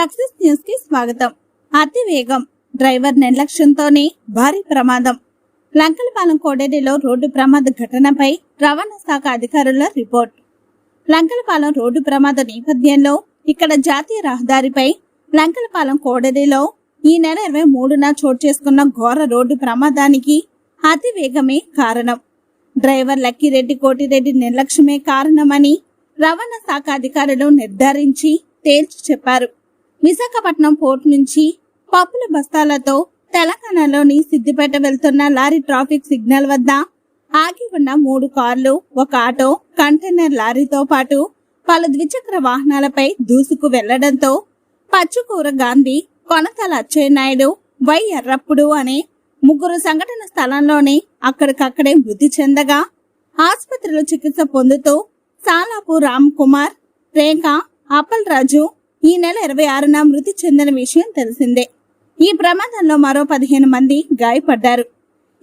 న్యూస్కి స్వాగతం. అతి వేగం డ్రైవర్ నిర్లక్ష్యంతోనే భారీ ప్రమాదం. లంకలపాలెం కోడేరిలో రోడ్డు ప్రమాద ఘటనపై రవాణా శాఖ అధికారుల రిపోర్ట్. లంకలపాలెం రోడ్డు ప్రమాద నేపథ్యంలో ఇక్కడ జాతీయ రహదారిపై లంకలపాలెం కోడేరిలో ఈ నెల ఇరవై మూడున చోటు చేసుకున్న ఘోర రోడ్డు ప్రమాదానికి అతి వేగమే కారణం. డ్రైవర్ లక్కిరెడ్డి కోటిరెడ్డి నిర్లక్ష్యమే కారణమని రవాణా శాఖ అధికారులు నిర్ధారించి తేల్చి చెప్పారు. విశాఖపట్నం పోర్ట్ నుంచి పప్పుల బస్తాలతో తెలంగాణలోని సిద్దిపేట వెళ్తున్న లారీ ట్రాఫిక్ సిగ్నల్ వద్ద ఆగి ఉన్న మూడు కార్లు ఒక ఆటో కంటైనర్ లారీతో పాటు పలు ద్విచక్ర వాహనాలపై దూసుకు వెళ్ళడంతో పచ్చుకూర గాంధీ కొనతల అచ్చెన్నాయుడు వై ఎర్రప్పుడు అనే ముగ్గురు సంఘటన స్థలంలోనే అక్కడికక్కడే మృతి చెందగా ఆసుపత్రిలో చికిత్స పొందుతూ సాలాపు రామ్ కుమార్ రేఖ అప్పల్ రాజు ఈ నెల ఇరవై ఆరున మృతి చెందిన విషయం తెలిసిందే. ఈ ప్రమాదంలో మరో పదిహేను మంది గాయపడ్డారు.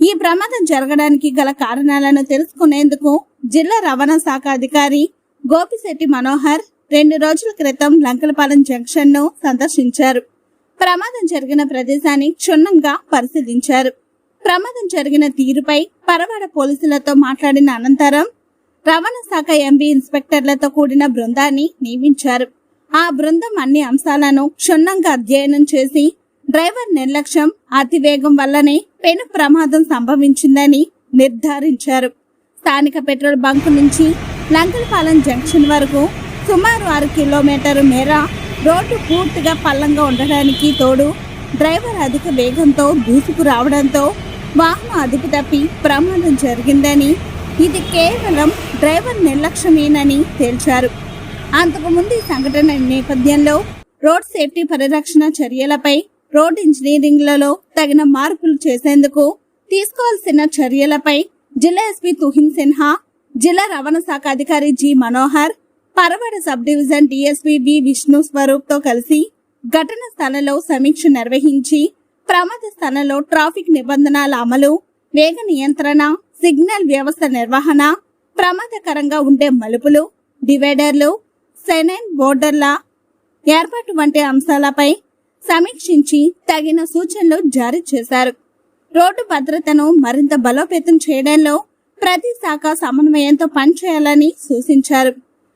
ఈ ప్రమాదం జరగడానికి గల కారణాలను తెలుసుకునేందుకు జిల్లా రవాణా శాఖ అధికారి గోపిశెట్టి మనోహర్ రెండు రోజుల క్రితం లంకలపాలెం జంక్షన్ను సందర్శించారు. ప్రమాదం జరిగిన ప్రదేశాన్ని క్షుణ్ణంగా పరిశీలించారు. ప్రమాదం జరిగిన తీరుపై పరవాడ పోలీసులతో మాట్లాడిన అనంతరం రవాణా శాఖ ఎంబీ ఇన్స్పెక్టర్లతో కూడిన బృందాన్ని నియమించారు. ఆ బృందం అన్ని అంశాలను క్షుణ్ణంగా అధ్యయనం చేసి డ్రైవర్ నిర్లక్ష్యం అతివేగం వల్లనే పెను ప్రమాదం సంభవించిందని నిర్ధారించారు. స్థానిక పెట్రోల్ బంక్ నుంచి లంకలపాలెం జంక్షన్ వరకు సుమారు ఆరు కిలోమీటర్ మేర రోడ్డు పూర్తిగా పల్లంగా ఉండడానికి తోడు డ్రైవర్ అధిక వేగంతో దూసుకు రావడంతో వాహనం అదుపు తప్పి ప్రమాదం జరిగిందని ఇది కేవలం డ్రైవర్ నిర్లక్ష్యమేనని తేల్చారు. అంతకుముందు ఈ సంఘటన నేపథ్యంలో రోడ్ సేఫ్టీ పరిరక్షణ చర్యలపై రోడ్ ఇంజనీరింగ్లలో తగిన మార్పులు చేసేందుకు తీసుకోవాల్సిన చర్యలపై జిల్లా ఎస్పీ తుహిన్ సిన్హా జిల్లా రవాణా శాఖ అధికారి G Manohar Paravada sub division DSP B Vishnu స్వరూప్తో కలిసి ఘటన స్థలంలో సమీక్ష నిర్వహించి ప్రమాద స్థలంలో ట్రాఫిక్ నిబంధనల అమలు వేగ నియంత్రణ సిగ్నల్ వ్యవస్థ నిర్వహణ ప్రమాదకరంగా ఉండే మలుపులు డివైడర్లు సెనైన్ బోర్డర్ల ఏర్పాటు వంటి అంశాలపై సమీక్షించి తగిన సూచనలు జారీ చేశారు. రోడ్డు భద్రతను మరింత బలోపేతం చేయడంలో ప్రతి శాఖ సమన్వయంతో పనిచేయాలని సూచించారు.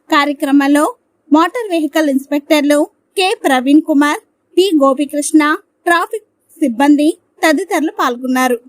కార్యక్రమంలో motor vehicle ఇన్స్పెక్టర్లు K. Praveen Kumar P. Gopikrishna traffic సిబ్బంది తదితరులు పాల్గొన్నారు.